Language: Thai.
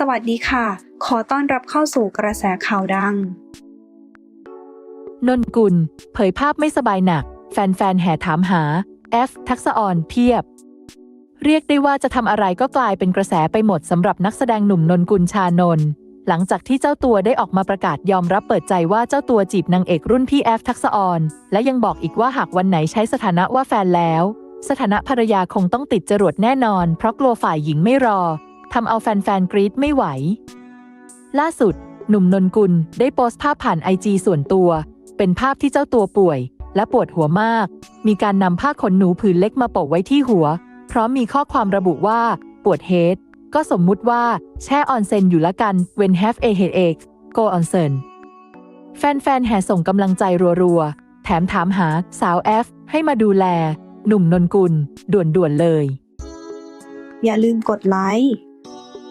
สวัสดีค่ะ ขอต้อนรับเข้าสู่กระแสข่าวดัง นนกุล เผยภาพไม่สบายหนัก แฟนๆ แห่ถามหา F ทักษะออนเพียบ เรียกได้ว่าจะทำอะไรก็กลายเป็นกระแสไปหมดสำหรับนักแสดงหนุ่มนนกุลชานนท์หลังจากที่เจ้าตัวได้ออกมาประกาศยอมรับเปิดใจว่าเจ้าตัวจีบนางเอกรุ่นพี่แอฟทักษะออน และยังบอกอีกว่าหากวันไหนใช้สถานะว่าแฟนแล้ว สถานะภรรยาคงต้องติดจรวดแน่นอน เพราะกลัวฝ่ายหญิงไม่รอ ทำเอาแฟนๆกรี๊ดไม่ไหว ล่าสุด หนุ่มนนกุลได้โพสต์ภาพผ่านไอจีส่วนตัว เป็นภาพที่เจ้าตัวป่วย และปวดหัวมาก มีการนำผ้าขนหนูผืนเล็กมาโปะไว้ที่หัว พร้อมมีข้อความระบุว่า ปวดเฮดก็สมมุติว่าแช่ออนเซนอยู่ละกัน when have a headache go on sen แฟนๆแห่ส่งกำลังใจรัวๆ แถมถามหาสาวแอฟให้มาดูแล หนุ่มนนกุล ด่วนๆเลย อย่าลืมกดไลค์